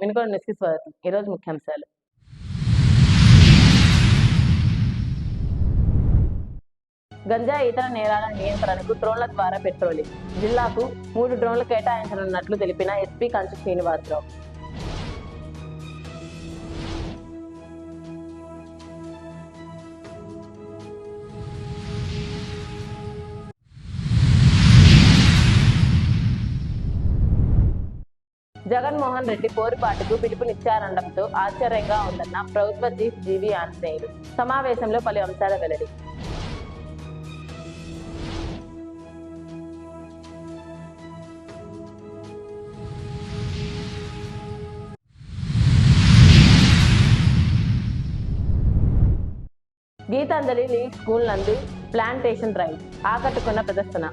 నమస్కారం వినుకోండి న్యూస్కి స్వాగతం ఈరోజు ముఖ్యాంశాలు గంజా ఇతర నేరాల నియంత్రణకు డ్రోన్ల ద్వారా పెట్రోలింగ్. జిల్లాకు మూడు డ్రోన్లు కేటాయించనున్నట్లు తెలిపిన ఎస్పీ కంచు శ్రీనివాసరావు. జగన్మోహన్ రెడ్డి పోరుబాటుకు పిలుపునిచ్చారనడంతో ఆశ్చర్యంగా ఉందన్న ప్రభుత్వ చీఫ్ జీవి ఆంజనేయులు. సమావేశంలో పలు అంశాల వెల్లడి. గీతాంజలి లీగ్ స్కూల్ నందు ప్లాంటేషన్ డ్రైవ్ ఆకట్టుకున్న ప్రదర్శన.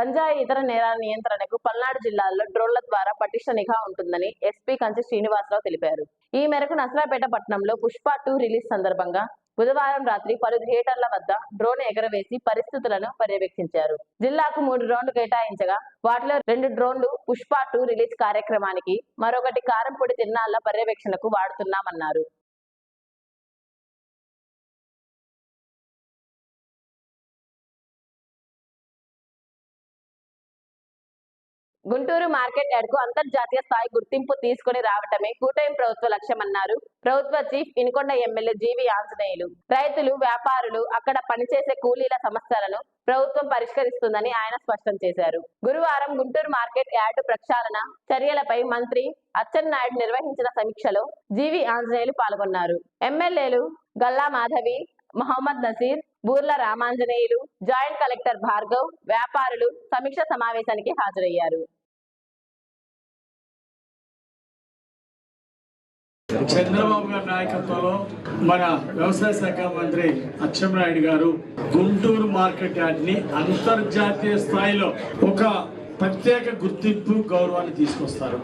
గంజాయి ఇతర నేరాల నియంత్రణకు పల్నాడు జిల్లాలో డ్రోన్ల ద్వారా పటిష్ట నిఘా ఉంటుందని ఎస్పీ కంచి శ్రీనివాసరావు తెలిపారు. ఈ మేరకు నసరాపేట పట్టణంలో పుష్ప టూ రిలీజ్ సందర్భంగా బుధవారం రాత్రి పలు థియేటర్ల వద్ద డ్రోన్ ఎగరవేసి పరిస్థితులను పర్యవేక్షించారు. జిల్లాకు మూడు డ్రోన్లు కేటాయించగా వాటిలో రెండు డ్రోన్లు పుష్ప టూ రిలీజ్ కార్యక్రమానికి మరొకటి కారంపొడి తిన్నాళ్ళ పర్యవేక్షణకు వాడుతున్నామన్నారు. గుంటూరు మార్కెట్ యార్డ్కు అంతర్జాతీయ స్థాయి గుర్తింపు తీసుకుని రావటమే కూటమి ప్రభుత్వ లక్ష్యమన్నారు ప్రభుత్వ chief Vinukonda MLA G V Anjaneyulu. రైతులు వ్యాపారులు అక్కడ పనిచేసే కూలీల సమస్యలను ప్రభుత్వం పరిష్కరిస్తుందని ఆయన స్పష్టం చేశారు. గురువారం గుంటూరు మార్కెట్ యార్డు ప్రక్షాళన చర్యలపై మంత్రి అచ్చెన్నాయుడు నిర్వహించిన సమీక్షలో జీవి ఆంజనేయులు పాల్గొన్నారు. ఎమ్మెల్యేలు గల్లా మాధవి మహమ్మద్ నసీర్ బూర్ల రామాంజనేయులు జాయింట్ కలెక్టర్ భార్గవ్ వ్యాపారులు సమీక్ష సమావేశానికి హాజరయ్యారు. చంద్రబాబు గారి నాయకత్వంలో మన వ్యవసాయ శాఖ మంత్రి అచ్చెన్నాయుడు గారు గుంటూరు మార్కెట్ యార్డ్ని అంతర్జాతీయ స్థాయిలో ఒక ప్రత్యేక గుర్తింపు గౌరవాన్ని తీసుకొస్తారు.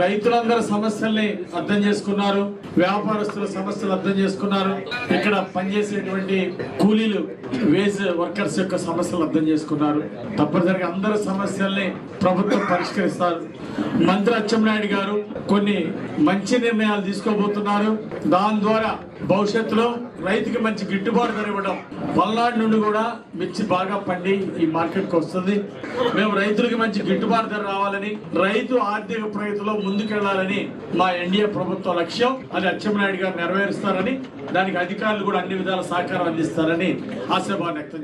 రైతులందరి సమస్యల్ని అర్థం చేసుకున్నారు వ్యాపారస్తుల సమస్యలు అర్థం చేసుకున్నారు. ఇక్కడ పనిచేసేటువంటి కూలీలు వేజ్ వర్కర్స్ యొక్క సమస్యలు అర్థం చేసుకున్నారు. తప్పనిసరిగా అందరి సమస్యల్ని ప్రభుత్వం పరిష్కరిస్తారు. మంత్రి అచ్చెన్నాయుడు గారు కొన్ని మంచి నిర్ణయాలు తీసుకోబోతున్నారు. దాని ద్వారా భవిష్యత్తులో రైతుకి మంచి గిట్టుబాటు ధర ఇవ్వడం పల్నాడు నుండి కూడా మిర్చి బాగా పండి ఈ మార్కెట్కి వస్తుంది. మేము రైతులకి మంచి గిట్టుబాటు ధర రావాలని రైతు ఆర్థిక ప్రగతిలో ముందుకెళ్ళాలని మా ఎన్డీఏ ప్రభుత్వ లక్ష్యం అది అచ్చెన్నాయుడు గారు నెరవేరుస్తారని దానికి అధికారులు కూడా అన్ని విధాల సహకారం అందిస్తారని ఆశాభావం వ్యక్తం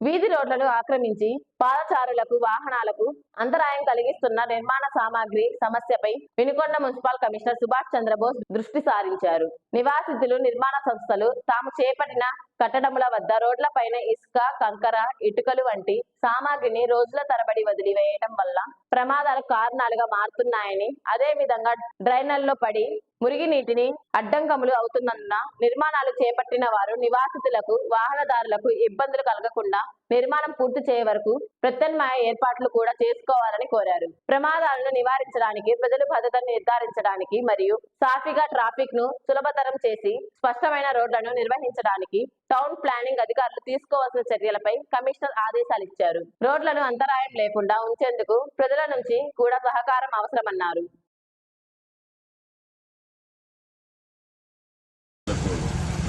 వీధి రోడ్లను ఆక్రమించి పాదచారులకు వాహనాలకు అంతరాయం కలిగిస్తున్న నిర్మాణ సామాగ్రి సమస్యపై వినుకొండ మున్సిపల్ కమిషనర్ సుభాష్ చంద్రబోస్ దృష్టి సారించారు. నివాసితులు నిర్మాణ సంస్థలు తాము చేపట్టిన కట్టడముల వద్ద రోడ్ల పైన ఇసుక కంకర ఇటుకలు వంటి సామాగ్రిని రోజుల తరబడి వదిలివేయటం వల్ల ప్రమాదాలకు కారణాలుగా మారుతున్నాయని అదే విధంగా డ్రైనర్లో పడి మురిగి నీటిని అడ్డంకములు అవుతుందన్న నిర్మాణాలు చేపట్టిన వారు నివాసితులకు వాహనదారులకు ఇబ్బందులు కలగకుండా నిర్మాణం పూర్తి చేయ వరకు ప్రత్యామ్నాయ ఏర్పాట్లు కూడా చేసుకోవాలని కోరారు. ప్రమాదాలను నివారించడానికి ప్రజల భద్రతను నిర్ధారించడానికి మరియు సాఫీగా ట్రాఫిక్ను సులభతరం చేసి స్పష్టమైన రోడ్లను నిర్వహించడానికి టౌన్ ప్లానింగ్ అధికారులు తీసుకోవాల్సిన చర్యలపై కమిషనర్ ఆదేశాలు ఇచ్చారు. రోడ్లను అంతరాయం లేకుండా ఉంచేందుకు ప్రజల నుంచి కూడా సహకారం అవసరమన్నారు.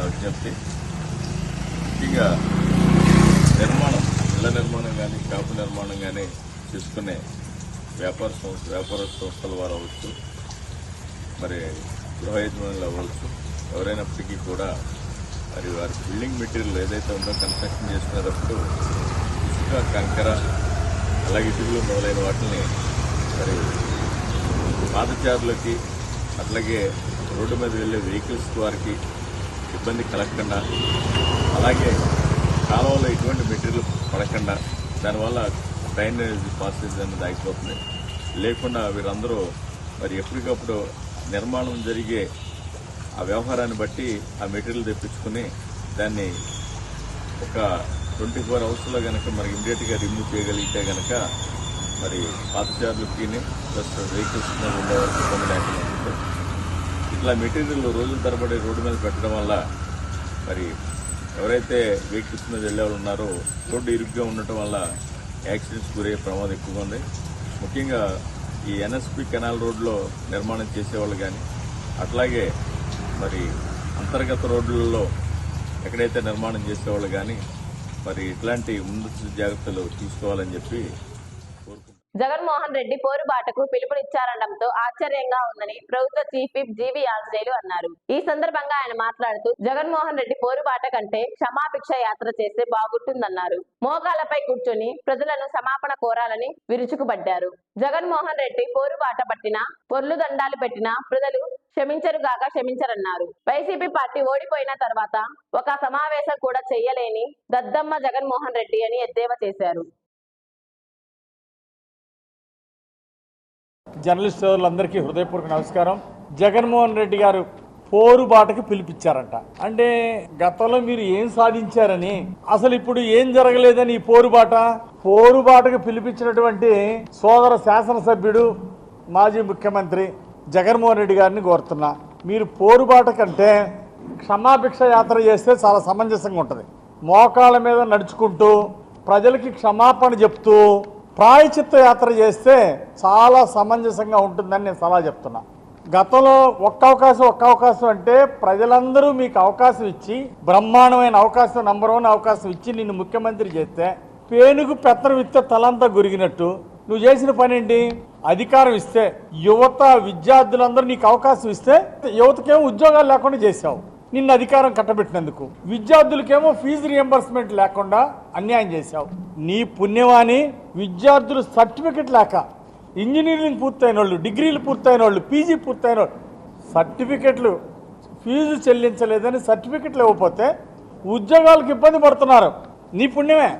విజ్ఞప్తి ఇళ్ళ నిర్మాణం కానీ షాపు నిర్మాణం కానీ చేసుకునే వ్యాపార సంస్థ వ్యాపార సంస్థల వారు అవ్వచ్చు. మరి గృహ యజమానులు అవ్వచ్చు. ఎవరైనప్పటికీ కూడా మరి వారి బిల్డింగ్ మెటీరియల్ ఏదైతే ఉందో కన్స్ట్రక్షన్ చేసుకునేటప్పుడు ఇసుక కంకర అలాగే ఇటుకలు మొదలైన వాటిని మరి పాదచారులకి అట్లాగే రోడ్డు మీద వెళ్ళే వెహికల్స్ వారికి ఇబ్బంది కలగకుండా అలాగే కాలువలో ఎటువంటి మెటీరియల్ పడకుండా దానివల్ల డ్రైనేజ్ పాసేజ్ అనేది ఆగిపోతుంది. లేకుండా వీరందరూ మరి ఎప్పటికప్పుడు నిర్మాణం జరిగే ఆ వ్యవహారాన్ని బట్టి ఆ మెటీరియల్ తెప్పించుకుని దాన్ని ఒక ట్వంటీ ఫోర్ అవర్స్లో కనుక మరి ఇమీడియట్గా రిమూవ్ చేయగలిగితే కనుక మరి పాదచారులకి ప్లస్ వెహికల్స్ ఉండేవారికి ఇబ్బంది లేకుండా ఇట్లా మెటీరియల్ రోజుల తరబడి రోడ్డు మీద పెట్టడం వల్ల మరి ఎవరైతే వెహికల్స్ మీద వెళ్ళేవాళ్ళు ఉన్నారో రోడ్డు ఇరుగ్గా ఉండటం వల్ల యాక్సిడెంట్స్ గురయ్యే ప్రమాదం ఎక్కువగా ఉంది. ముఖ్యంగా ఈ ఎన్ఎస్పి కెనాల్ రోడ్లో నిర్మాణం చేసేవాళ్ళు కానీ అట్లాగే మరి అంతర్గత రోడ్లలో ఎక్కడైతే నిర్మాణం చేసేవాళ్ళు కానీ మరి ఇట్లాంటి ముందు జాగ్రత్తలు తీసుకోవాలని చెప్పి జగన్మోహన్ రెడ్డి పోరుబాటకు పిలుపునిచ్చారనడంతో ఆశ్చర్యంగా ఉందని ప్రభుత్వ చీఫ్ విప్ జీవి ఆంజనేయులు అన్నారు. ఈ సందర్భంగా ఆయన మాట్లాడుతూ జగన్మోహన్ రెడ్డి పోరుబాట కంటే క్షమాభిక్ష యాత్ర చేస్తే బాగుంటుందన్నారు. మోకాలపై కూర్చొని ప్రజలను సమాపణ కోరాలని విరుచుకుపడ్డారు. జగన్మోహన్ రెడ్డి పోరుబాట పట్టిన పొర్లు దండాలు పెట్టిన ప్రజలు క్షమించరుగాక క్షమించరన్నారు. వైసీపీ పార్టీ ఓడిపోయిన తర్వాత ఒక సమావేశం కూడా చెయ్యలేని దద్దమ్మ జగన్మోహన్ రెడ్డి అని ఎద్దేవా చేశారు. జర్నలిస్ట్ సోదరులందరికీ హృదయపూర్వక నమస్కారం. జగన్మోహన్ రెడ్డి గారు పోరుబాటకు పిలిపించారంట అంటే గతంలో మీరు ఏం సాధించారని అసలు ఇప్పుడు ఏం జరగలేదని ఈ పోరుబాట పోరుబాటకు పిలిపించినటువంటి సోదర శాసనసభ్యుడు మాజీ ముఖ్యమంత్రి జగన్మోహన్ రెడ్డి గారిని కోరుతున్నా. మీరు పోరుబాట కంటే క్షమాభిక్ష యాత్ర చేస్తే చాలా సమంజసంగా ఉంటుంది. మోకాళ్ళ మీద నడుచుకుంటూ ప్రజలకి క్షమాపణ చెప్తూ ప్రాయచిత్త యాత్ర చేస్తే చాలా సమంజసంగా ఉంటుందని నేను సలహా చెప్తున్నా. గతంలో ఒక్క అవకాశం ఒక్క అవకాశం అంటే ప్రజలందరూ మీకు అవకాశం ఇచ్చి బ్రహ్మాండమైన అవకాశం నంబర్ వన్ అవకాశం ఇచ్చి నిన్ను ముఖ్యమంత్రి చేస్తే పేనుగు పెత్తనం ఇస్తే తలంతా గురిగినట్టు. నువ్వు చేసిన పని ఏంటి అధికారం ఇస్తే యువత విద్యార్థులందరూ నీకు అవకాశం ఇస్తే యువతకేం ఉద్యోగాలు లేకుండా చేసావు నిన్ను అధికారం కట్టబెట్టినందుకు. విద్యార్థులకేమో ఫీజు రియంబర్స్మెంట్ లేకుండా అన్యాయం చేశావు. నీ పుణ్యమాని విద్యార్థులు సర్టిఫికెట్ లేక ఇంజనీరింగ్ పూర్తయిన వాళ్ళు డిగ్రీలు పూర్తయిన వాళ్ళు పీజీ పూర్తయిన వాళ్ళు సర్టిఫికెట్లు ఫీజు చెల్లించలేదని సర్టిఫికెట్లు ఇవ్వకపోతే ఉద్యోగాలకు ఇబ్బంది పడుతున్నారు. నీ పుణ్యమే.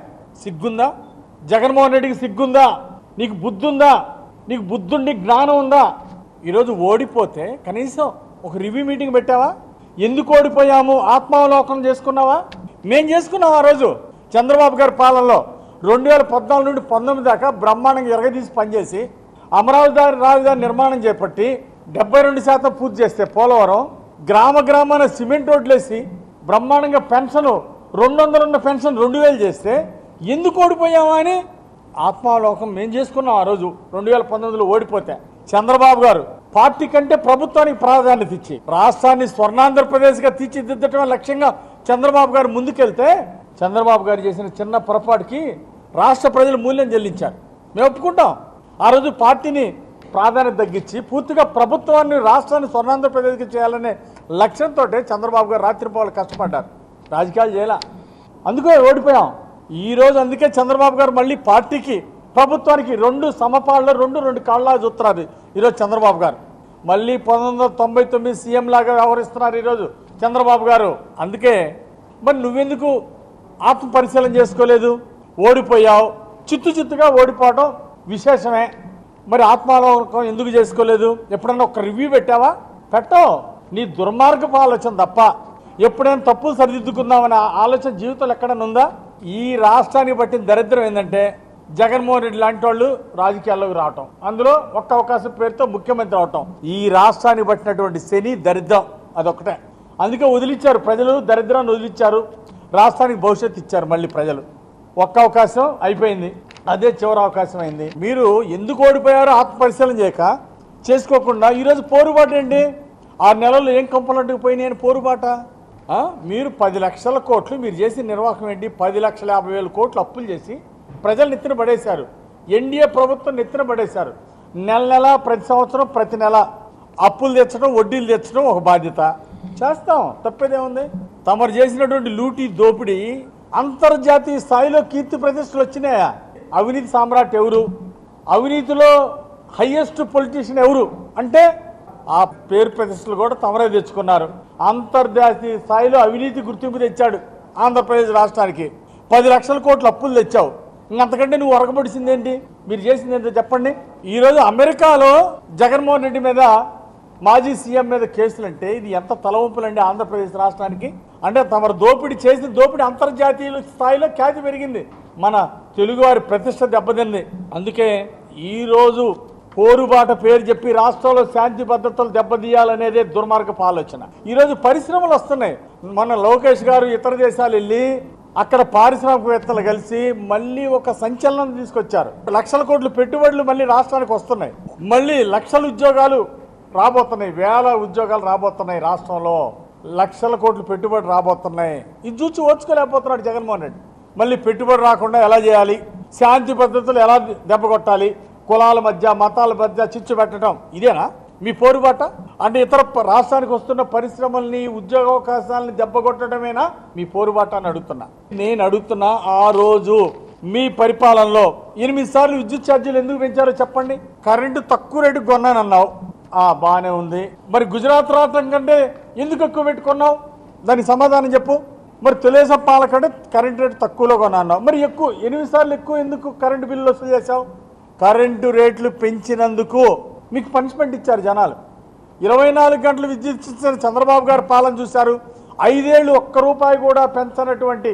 సిగ్గుందా? జగన్మోహన్ రెడ్డికి సిగ్గుందా? నీకు బుద్ధుందా? నీకు బుద్ధుండి జ్ఞానం ఉందా? ఈరోజు ఓడిపోతే కనీసం ఒక రివ్యూ మీటింగ్ పెట్టావా? ఎందుకు ఓడిపోయాము? ఆత్మావలోకనం చేసుకున్నావా? మేం చేసుకున్నాం ఆ రోజు చంద్రబాబు గారి పాలనలో. రెండు వేల పద్నాలుగు నుండి పంతొమ్మిది దాకా బ్రహ్మాండంగా ఎరగదీసి పనిచేసి అమరావతి రాజధాని నిర్మాణం చేపట్టి డెబ్బై రెండు శాతం పూర్తి చేస్తే పోలవరం గ్రామ గ్రామాన సిమెంట్ రోడ్లేసి బ్రహ్మాండంగా పెన్షన్ రెండు వందలు ఉన్న పెన్షన్ రెండు వేలు చేస్తే ఎందుకు ఓడిపోయామా అని ఆత్మావలోకం మేము చేసుకున్నాం ఆ రోజు. రెండు వేల పంతొమ్మిదిలో ఓడిపోతే చంద్రబాబు గారు పార్టీ కంటే ప్రభుత్వానికి ప్రాధాన్యత ఇచ్చి రాష్ట్రాన్ని స్వర్ణాంధ్రప్రదేశ్గా తీర్చిదిద్దటమే లక్ష్యంగా చంద్రబాబు గారు ముందుకెళ్తే చంద్రబాబు గారు చేసిన చిన్న పొరపాటుకి రాష్ట్ర ప్రజలు మూల్యం చెల్లించారు. మేము ఒప్పుకుంటాం. ఆ రోజు పార్టీని ప్రాధాన్యత తగ్గించి పూర్తిగా ప్రభుత్వాన్ని రాష్ట్రాన్ని స్వర్ణాంధ్రప్రదేశ్కి చేయాలనే లక్ష్యంతో చంద్రబాబు గారు రాత్రిపోవాలి కష్టపడ్డారు. రాజకీయాలు చేయాల. అందుకే ఓడిపోయాం. ఈ రోజు అందుకే చంద్రబాబు గారు మళ్ళీ పార్టీకి ప్రభుత్వానికి రెండు సమపాళ్ళ రెండు రెండు కాళ్ళ చూస్తున్నారు ఈరోజు చంద్రబాబు గారు. మళ్ళీ పంతొమ్మిది వందల తొంభై తొమ్మిది సీఎం లాగా వ్యవహరిస్తున్నారు ఈరోజు చంద్రబాబు గారు. అందుకే మరి నువ్వెందుకు ఆత్మ పరిశీలన చేసుకోలేదు? ఓడిపోయావు. చిత్తు చిత్తుగా ఓడిపోవడం విశేషమే. మరి ఆత్మాలోకం ఎందుకు చేసుకోలేదు? ఎప్పుడన్నా ఒక రివ్యూ పెట్టావా? పెట్టావు. నీ దుర్మార్గపు ఆలోచన తప్ప. ఎప్పుడైనా తప్పులు సరిదిద్దుకుందామనే ఆలోచన జీవితంలో ఎక్కడైనా ఉందా? ఈ రాష్ట్రానికి పట్టిన దరిద్రం ఏంటంటే జగన్మోహన్ రెడ్డి లాంటి వాళ్ళు రాజకీయాల్లోకి రావటం. అందులో ఒక్క అవకాశం పేరుతో ముఖ్యమంత్రి అవటం. ఈ రాష్ట్రాన్ని పట్టినటువంటి శని దరిద్రం అదొకటే అందుకే వదిలిచ్చారు ప్రజలు దరిద్రాన్ని వదిలిచ్చారు. రాష్ట్రానికి భవిష్యత్తు ఇచ్చారు మళ్ళీ ప్రజలు. ఒక్క అవకాశం అయిపోయింది. అదే చివరి అవకాశం అయింది. మీరు ఎందుకు ఓడిపోయారో ఆత్మ పరిశీలన చేయక చేసుకోకుండా ఈరోజు పోరుబాటు ఏంటి? ఆరు నెలల్లో ఏం కంపలంటుకు పోయినాయి అని పోరుబాట? మీరు పది లక్షల కోట్లు మీరు చేసిన నిర్వాహకం ఏంటి? పది లక్షల యాభై వేల కోట్లు అప్పులు చేసి ప్రజలు నెత్తిన పడేశారు. ఎన్డీఏ ప్రభుత్వం నెత్తిన పడేశారు. నెల నెల ప్రతి సంవత్సరం ప్రతి నెల అప్పులు తెచ్చడం వడ్డీలు తెచ్చడం ఒక బాధ్యత. చేస్తాం. తప్పేదేముంది తమరు చేసినటువంటి లూటీ దోపిడీ అంతర్జాతీయ స్థాయిలో కీర్తి ప్రతిష్టలు వచ్చినాయా? అవినీతి సామ్రాట్ ఎవరు? అవినీతిలో హయ్యెస్ట్ పొలిటీషియన్ ఎవరు? అంటే ఆ పేరు ప్రతిష్టలు కూడా తమరే తెచ్చుకున్నారు. అంతర్జాతీయ స్థాయిలో అవినీతి గుర్తింపు తెచ్చాడు ఆంధ్రప్రదేశ్ రాష్ట్రానికి. పది లక్షల కోట్ల అప్పులు తెచ్చావు. ఇంకంతకంటే నువ్వు ఒరగబడిసిందేంటి? మీరు చేసింది ఏంటో చెప్పండి. ఈరోజు అమెరికాలో జగన్మోహన్ రెడ్డి మీద మాజీ సీఎం మీద కేసులు అంటే ఇది ఎంత తలవంపులండి ఆంధ్రప్రదేశ్ రాష్ట్రానికి? అంటే తమరు దోపిడీ చేసిన దోపిడీ అంతర్జాతీయ స్థాయిలో ఖ్యాతి పెరిగింది. మన తెలుగువారి ప్రతిష్ట దెబ్బతింది. అందుకే ఈరోజు పోరుబాట పేరు చెప్పి రాష్ట్రంలో శాంతి భద్రతలు దెబ్బతీయాలనేదే దుర్మార్గపు ఆలోచన. ఈరోజు పరిశ్రమలు వస్తున్నాయి. మన లోకేష్ గారు ఇతర దేశాలు వెళ్ళి అక్కడ పారిశ్రామికవేత్తలు కలిసి మళ్ళీ ఒక సంచలనం తీసుకొచ్చారు. లక్షల కోట్లు పెట్టుబడులు మళ్ళీ రాష్ట్రానికి వస్తున్నాయి. మళ్ళీ లక్షల ఉద్యోగాలు రాబోతున్నాయి. వేల ఉద్యోగాలు రాబోతున్నాయి రాష్ట్రంలో. లక్షల కోట్లు పెట్టుబడి రాబోతున్నాయి. ఇది చూసి ఓర్చుకోలేకపోతున్నాడు జగన్మోహన్ రెడ్డి. మళ్ళీ పెట్టుబడి రాకుండా ఎలా చేయాలి? శాంతి పద్ధతులు ఎలా దెబ్బ కొట్టాలి? కులాల మధ్య మతాల మధ్య చిచ్చు పెట్టడం. ఇదేనా? మీ పోరుబాట? అంటే ఇతర రాష్ట్రానికి వస్తున్న పరిశ్రమల్ని ఉద్యోగ అవకాశాలని దెబ్బ కొట్టడమేనా మీ పోరుబాట అని అడుగుతున్నా. నేను అడుగుతున్నా ఆ రోజు మీ పరిపాలనలో ఎనిమిది సార్లు విద్యుత్ ఛార్జీలు ఎందుకు పెంచారో చెప్పండి. కరెంటు తక్కువ రేటు కొన్నానన్నావు. ఆ బాగానే ఉంది. మరి గుజరాత్ రాష్ట్రం కంటే ఎందుకు ఎక్కువ పెట్టుకున్నావు దానికి సమాధానం చెప్పు. మరి తెలుగుదేశం పాలకంటే కరెంటు రేటు తక్కువలో కొన్నాన్నావు మరి ఎక్కువ ఎనిమిది సార్లు ఎక్కువ ఎందుకు కరెంటు బిల్లు వసూలు చేశావు? కరెంటు రేట్లు పెంచినందుకు మీకు పనిష్మెంట్ ఇచ్చారు జనాలు. ఇరవై నాలుగు గంటలు విద్యుత్ ఇచ్చిన చంద్రబాబు గారు పాలన చూశారు. ఐదేళ్ళు ఒక్క రూపాయి కూడా పెంచనటువంటి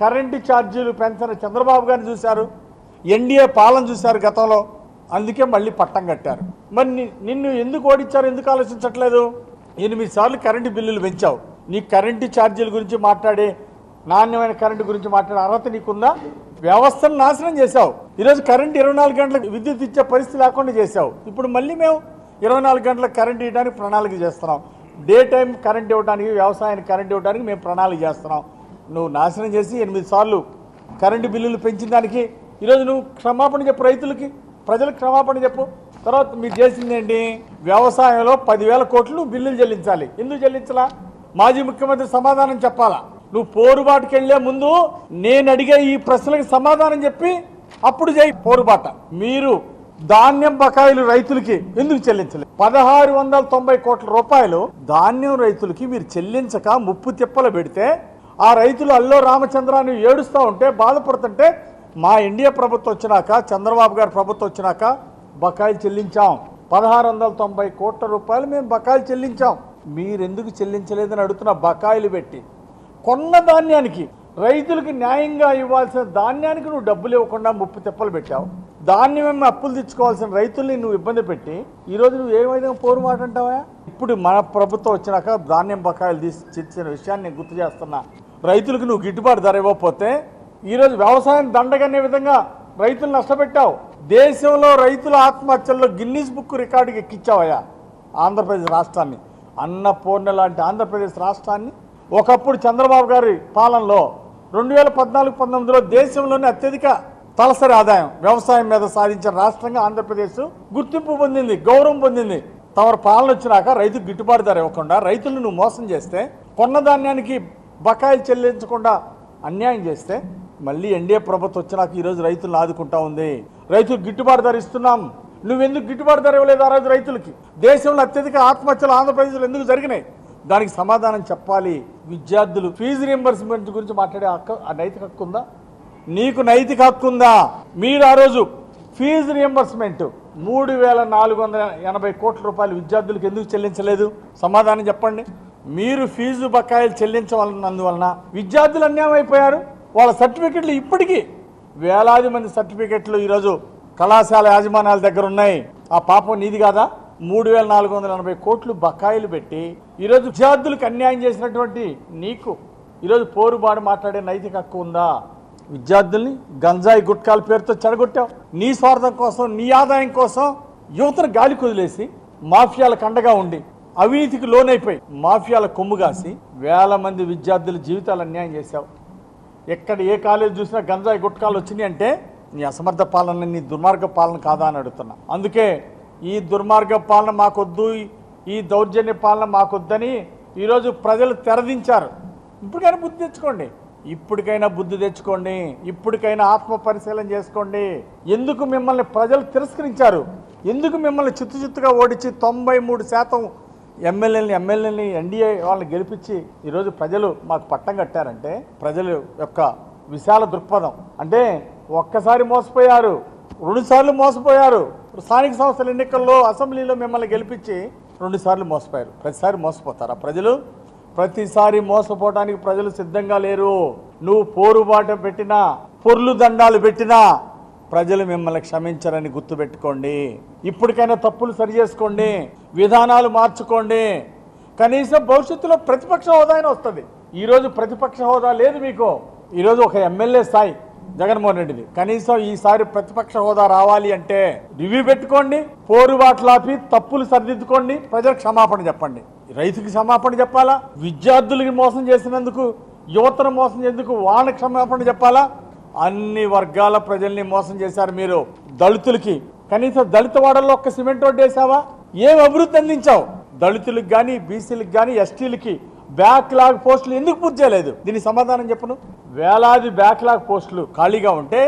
కరెంటు ఛార్జీలు పెంచని చంద్రబాబు గారిని చూశారు. ఎన్డీఏ పాలన చూశారు గతంలో. అందుకే మళ్ళీ పట్టం కట్టారు. మరి నిన్ను ఎందుకు ఓడించారు? ఎందుకు ఆలోచించట్లేదు? ఎనిమిది సార్లు కరెంటు బిల్లులు పెంచావు. నీ కరెంటు ఛార్జీల గురించి మాట్లాడే నాణ్యమైన కరెంటు గురించి మాట్లాడే అర్హత నీకుందా? వ్యవస్థను నాశనం చేశావు. ఈరోజు కరెంట్ ఇరవై నాలుగు గంటలకు విద్యుత్ ఇచ్చే పరిస్థితి లేకుండా చేశావు. ఇప్పుడు మళ్ళీ మేము ఇరవై నాలుగు గంటలకు కరెంట్ ఇవ్వడానికి ప్రణాళిక చేస్తున్నాం. డే టైం కరెంట్ ఇవ్వడానికి వ్యవసాయానికి కరెంట్ ఇవ్వడానికి మేము ప్రణాళిక చేస్తున్నాం. నువ్వు నాశనం చేసి ఎనిమిది సార్లు కరెంటు బిల్లులు పెంచిన దానికి ఈరోజు నువ్వు క్షమాపణ చెప్పు రైతులకి ప్రజలకు క్షమాపణ చెప్పు. తర్వాత మీరు చేసిందేంటి వ్యవసాయంలో పదివేల కోట్లు బిల్లులు చెల్లించాలి. ఎందుకు చెల్లించాలా? మాజీ ముఖ్యమంత్రి సమాధానం చెప్పాలా? నువ్వు పోరుబాటుకి వెళ్ళే ముందు నేను అడిగే ఈ ప్రశ్నలకు సమాధానం చెప్పి అప్పుడు చేయి పోరుబాట. మీరు ధాన్యం బకాయిలు రైతులకి ఎందుకు చెల్లించలేదు పదహారు వందల తొంభై కోట్ల రూపాయలు ధాన్యం రైతులకి మీరు చెల్లించక ముప్పు తిప్పలు పెడితే ఆ రైతులు అల్లో రామచంద్రాన్ని ఏడుస్తూ ఉంటే బాధపడుతుంటే మా ఇండియా ప్రభుత్వం వచ్చినాక చంద్రబాబు గారు ప్రభుత్వం వచ్చినాక బకాయిలు చెల్లించాం. పదహారు వందల తొంభై కోట్ల రూపాయలు మేము బకాయిలు చెల్లించాం. మీరెందుకు చెల్లించలేదని అడుగుతున్న బకాయిలు పెట్టి కొన్న ధాన్యానికి రైతులకు న్యాయంగా ఇవ్వాల్సిన ధాన్యానికి నువ్వు డబ్బులు ఇవ్వకుండా ముప్పు తెప్పలు పెట్టావు. ధాన్యం అప్పులు తెచ్చుకోవాల్సిన రైతుల్ని నువ్వు ఇబ్బంది పెట్టి ఈరోజు నువ్వు ఏమైనా పోరు మాట అంటావా? ఇప్పుడు మన ప్రభుత్వం వచ్చినాక ధాన్యం బకాయిలు తీసి ఇచ్చిన విషయాన్ని నేను గుర్తు చేస్తున్నా. రైతులకు నువ్వు గిట్టుబాటు ధర ఇవ్వకపోతే ఈరోజు వ్యవసాయం దండగనే విధంగా రైతులు నష్టపెట్టావు. దేశంలో రైతుల ఆత్మహత్యల్లో గిన్నీస్ బుక్ రికార్డుకి ఎక్కించావయ్యా ఆంధ్రప్రదేశ్ రాష్ట్రాన్ని. అన్నపూర్ణ లాంటి ఆంధ్రప్రదేశ్ రాష్ట్రాన్ని ఒకప్పుడు చంద్రబాబు గారి పాలనలో రెండు వేల పద్నాలుగు పంతొమ్మిదిలో దేశంలోనే అత్యధిక తలసరి ఆదాయం వ్యవసాయం మీద సాధించిన రాష్ట్రంగా ఆంధ్రప్రదేశ్ గుర్తింపు పొందింది గౌరవం పొందింది. తమరు పాలన వచ్చినాక రైతుకు గిట్టుబాటు ధర ఇవ్వకుండా రైతులను నువ్వు మోసం చేస్తే కొన్న ధాన్యానికి బకాయిలు చెల్లించకుండా అన్యాయం చేస్తే మళ్ళీ ఎన్డీఏ ప్రభుత్వం వచ్చినాక ఈరోజు రైతులను ఆదుకుంటా ఉంది. రైతులకు గిట్టుబాటు ధర ఇస్తున్నాం. నువ్వెందుకు గిట్టుబాటు ధర ఇవ్వలేదు ఆ రోజు రైతులకి? దేశంలో అత్యధిక ఆత్మహత్యలు ఆంధ్రప్రదేశ్లో ఎందుకు జరిగినాయి? దానికి సమాధానం చెప్పాలి. విద్యార్థులు ఫీజు రియంబర్స్మెంట్ గురించి మాట్లాడే హక్కు ఆ నైతిక హక్కు ఉందా? నీకు నైతిక హక్కు ఉందా? మీరు ఆ రోజు ఫీజు రియంబర్స్మెంట్ మూడు వేల నాలుగు వందల ఎనభై కోట్ల రూపాయలు విద్యార్థులకు ఎందుకు చెల్లించలేదు? సమాధానం చెప్పండి. మీరు ఫీజు బకాయిలు చెల్లించవలనందువలన విద్యార్థులు అన్యాయం అయిపోయారు. వాళ్ళ సర్టిఫికెట్లు ఇప్పటికీ వేలాది మంది సర్టిఫికెట్లు ఈరోజు కళాశాల యాజమాన్యాల దగ్గర ఉన్నాయి. ఆ పాపం నీది కాదా? మూడు వేల నాలుగు వందల ఎనభై కోట్లు బకాయిలు పెట్టి ఈరోజు విద్యార్థులకు అన్యాయం చేసినటువంటి నీకు ఈరోజు పోరుబాటు మాట్లాడే నైతిక హక్కు ఉందా? విద్యార్థుల్ని గంజాయి గుట్కాల పేరుతో చెడగొట్టావు. నీ స్వార్థం కోసం నీ ఆదాయం కోసం యువతను గాలి కుదిలేసి మాఫియాలకు అండగా ఉండి అవినీతికి లోనైపోయి మాఫియాల కొమ్ము కాసి వేల మంది విద్యార్థుల జీవితాలు అన్యాయం చేశావు. ఎక్కడ ఏ కాలేజ్ చూసినా గంజాయి గుట్కాలు వచ్చినాయి అంటే నీ అసమర్థ పాలన నీ దుర్మార్గ పాలన కాదా అని అడుగుతున్నా. అందుకే ఈ దుర్మార్గ పాలన మాకొద్దు ఈ దౌర్జన్య పాలన మాకొద్దని ఈరోజు ప్రజలు తెరదించారు. ఇప్పటికైనా బుద్ధి తెచ్చుకోండి. ఇప్పటికైనా బుద్ధి తెచ్చుకోండి. ఇప్పటికైనా ఆత్మ పరిశీలన చేసుకోండి. ఎందుకు మిమ్మల్ని ప్రజలు తిరస్కరించారు? ఎందుకు మిమ్మల్ని చిత్తు చిత్తుగా ఓడించి తొంభై మూడు శాతం ఎమ్మెల్యేని ఎమ్మెల్యేని ఎన్డీఏ వాళ్ళని గెలిపించి ఈరోజు ప్రజలు మాకు పట్టం కట్టారంటే ప్రజల యొక్క విశాల దృక్పథం. అంటే ఒక్కసారి మోసపోయారు రెండుసార్లు మోసపోయారు. స్థానిక సంస్థల ఎన్నికల్లో అసెంబ్లీలో మిమ్మల్ని గెలిపించి రెండుసార్లు మోసపోయారు. ప్రతిసారి మోసపోతారా ప్రజలు? ప్రతిసారి మోసపోవడానికి ప్రజలు సిద్ధంగా లేరు. నువ్వు పోరుబాట పెట్టినా పొర్లు దండాలు పెట్టినా ప్రజలు మిమ్మల్ని క్షమించరని గుర్తుపెట్టుకోండి ఇప్పటికైనా తప్పులు సరి చేసుకోండి. విధానాలు మార్చుకోండి. కనీసం భవిష్యత్తులో ప్రతిపక్ష హోదా అయినా వస్తుంది. ఈరోజు ప్రతిపక్ష హోదా లేదు మీకు. ఈరోజు ఒక ఎమ్మెల్యే స్థాయి. జగన్మోహన్ రెడ్డిది. కనీసం ఈసారి ప్రతిపక్ష హోదా రావాలి అంటే రివ్యూ పెట్టుకోండి పోరుబాట్లాపి తప్పులు సరిదిద్దుకోండి ప్రజలకు క్షమాపణ చెప్పండి. రైతుకి క్షమాపణ చెప్పాలా? విద్యార్థులకి మోసం చేసినందుకు యువతను మోసం చేసేందుకు వాళ్ళకి క్షమాపణ చెప్పాలా? అన్ని వర్గాల ప్రజల్ని మోసం చేశారు మీరు దళితులకి. కనీసం దళిత వాడల్లో ఒక్క సిమెంట్ రోడ్డు వేసావా? ఏం అభివృద్ధి అందించావు? దళితులకు కానీ బీసీలకు కానీ ఎస్టీలకి బ్యాక్లాగ్ పోస్టులు ఎందుకు పూర్తి చేయలేదు? దీనికి సమాధానం చెప్పను. వేలాది బ్యాక్లాగ్ పోస్టులు ఖాళీగా ఉంటే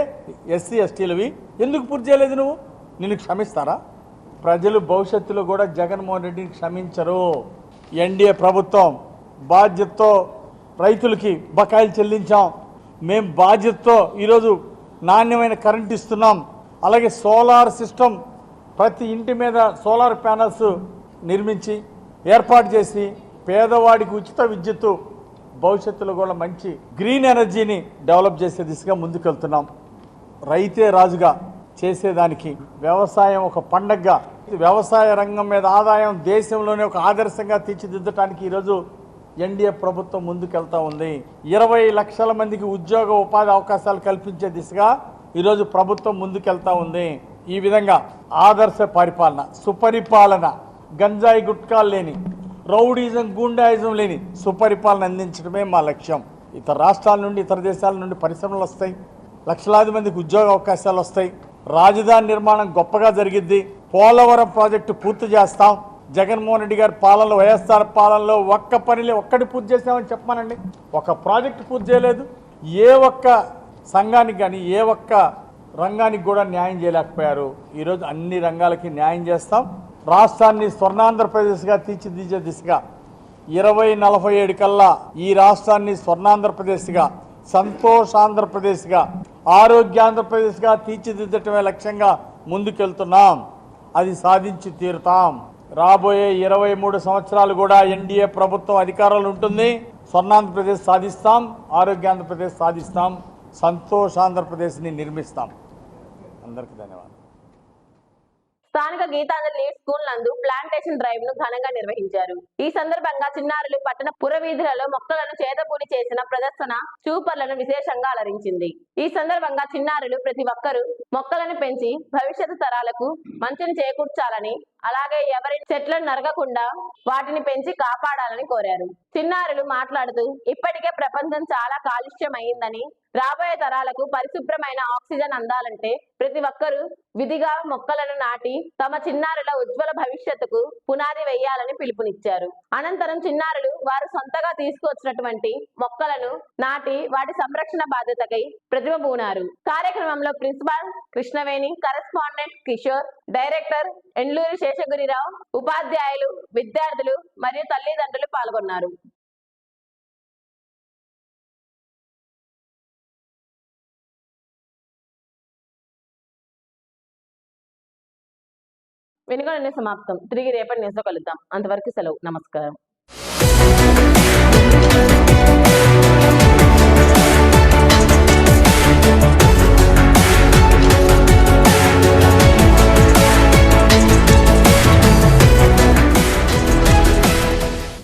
ఎస్సీ ఎస్టీలవి ఎందుకు పూర్తి చేయలేదు నువ్వు? నిన్ను క్షమిస్తారా? ప్రజలు భవిష్యత్తులో కూడా జగన్మోహన్ రెడ్డిని క్షమించరు. ఎన్డీఏ ప్రభుత్వం బాధ్యతతో రైతులకి బకాయిలు చెల్లించాం. మేము బాధ్యతతో ఈరోజు నాణ్యమైన కరెంట్ ఇస్తున్నాం. అలాగే సోలార్ సిస్టమ్ ప్రతి ఇంటి మీద సోలార్ ప్యానల్స్ నిర్మించి ఏర్పాటు చేసి పేదవాడికి ఉచిత విద్యుత్తు భవిష్యత్తులో కూడా మంచి గ్రీన్ ఎనర్జీని డెవలప్ చేసే దిశగా ముందుకెళ్తున్నాం. రైతే రాజుగా చేసేదానికి వ్యవసాయం ఒక పండగగా వ్యవసాయ రంగం మీద ఆదాయం దేశంలోనే ఒక ఆదర్శంగా తీర్చిదిద్దటానికి ఈరోజు ఎన్డీఏ ప్రభుత్వం ముందుకెళ్తా ఉంది. ఇరవై లక్షల మందికి ఉద్యోగ ఉపాధి అవకాశాలు కల్పించే దిశగా ఈరోజు ప్రభుత్వం ముందుకెళ్తా ఉంది. ఈ విధంగా ఆదర్శ పరిపాలన సుపరిపాలన గంజాయి గుట్కాలు లేని రౌడీజం గూండాయిజం లేని సుపరిపాలన అందించడమే మా లక్ష్యం. ఇతర రాష్ట్రాల నుండి ఇతర దేశాల నుండి పరిశ్రమలు వస్తాయి. లక్షలాది మందికి ఉద్యోగ అవకాశాలు వస్తాయి. రాజధాని నిర్మాణం గొప్పగా జరిగిద్ది. పోలవరం ప్రాజెక్టు పూర్తి చేస్తాం. జగన్మోహన్ రెడ్డి గారి పాలనలో వైఎస్ఆర్ పాలనలో ఒక్క పనిలే ఒక్కటి పూర్తి చేసామని చెప్పమానండి. ఒక ప్రాజెక్టు పూర్తి చేయలేదు. ఏ ఒక్క సంఘానికి కానీ ఏ ఒక్క రంగానికి కూడా న్యాయం చేయలేకపోయారు. ఈరోజు అన్ని రంగాలకి న్యాయం చేస్తాం. రాష్ట్రాన్ని స్వర్ణాంధ్రప్రదేశ్గా తీర్చిదిద్దే దిశగా ఇరవై నలభై ఏడు కల్లా ఈ రాష్ట్రాన్ని స్వర్ణాంధ్రప్రదేశ్గా సంతోషాంధ్రప్రదేశ్గా ఆరోగ్యాంధ్రప్రదేశ్గా తీర్చిదిద్దటమే లక్ష్యంగా ముందుకెళ్తున్నాం. అది సాధించి తీరుతాం. రాబోయే ఇరవై మూడు సంవత్సరాలు కూడా ఎన్డీఏ ప్రభుత్వం అధికారంలో ఉంటుంది. స్వర్ణాంధ్రప్రదేశ్ సాధిస్తాం ఆరోగ్యాంధ్రప్రదేశ్ సాధిస్తాం సంతోషాంధ్రప్రదేశ్ని నిర్మిస్తాం. అందరికీ ధన్యవాదాలు. స్థానిక గీతాంజలి స్కూల్ నందు ప్లాంటేషన్ డ్రైవ్ను ఘనంగా నిర్వహించారు. ఈ సందర్భంగా చిన్నారులు పట్టణ పురవీధులలో మొక్కలను చేతబూని చేసిన ప్రదర్శన చూపర్లను విశేషంగా అలరించింది. ఈ సందర్భంగా చిన్నారులు ప్రతి ఒక్కరూ మొక్కలను పెంచి భవిష్యత్తు తరాలకు మంచిని చేకూర్చాలని అలాగే ఎవరి చెట్లను నరగకుండా వాటిని పెంచి కాపాడాలని కోరారు. చిన్నారులు మాట్లాడుతూ ఇప్పటికే ప్రపంచం చాలా కాలుష్యం అయిందని రాబోయే తరాలకు పరిశుభ్రమైన ఆక్సిజన్ అందాలంటే ప్రతి ఒక్కరూ విధిగా మొక్కలను నాటి తమ చిన్నారుల ఉజ్వల భవిష్యత్తుకు పునాది వేయాలని పిలుపునిచ్చారు. అనంతరం చిన్నారులు వారు సొంతగా తీసుకువచ్చినటువంటి మొక్కలను నాటి వాటి సంరక్షణ బాధ్యతకై ప్రతిమబూనారు కార్యక్రమంలో principal Krishnaveni correspondent Kishore director Endluri Seshagiri Rao ఉపాధ్యాయులు విద్యార్థులు మరియు తల్లిదండ్రులు పాల్గొన్నారు. వెనుక సమాప్తం. తిరిగి రేపటి న్యూస్లో కలుద్దాం. అంతవరకు సెలవు. నమస్కారం.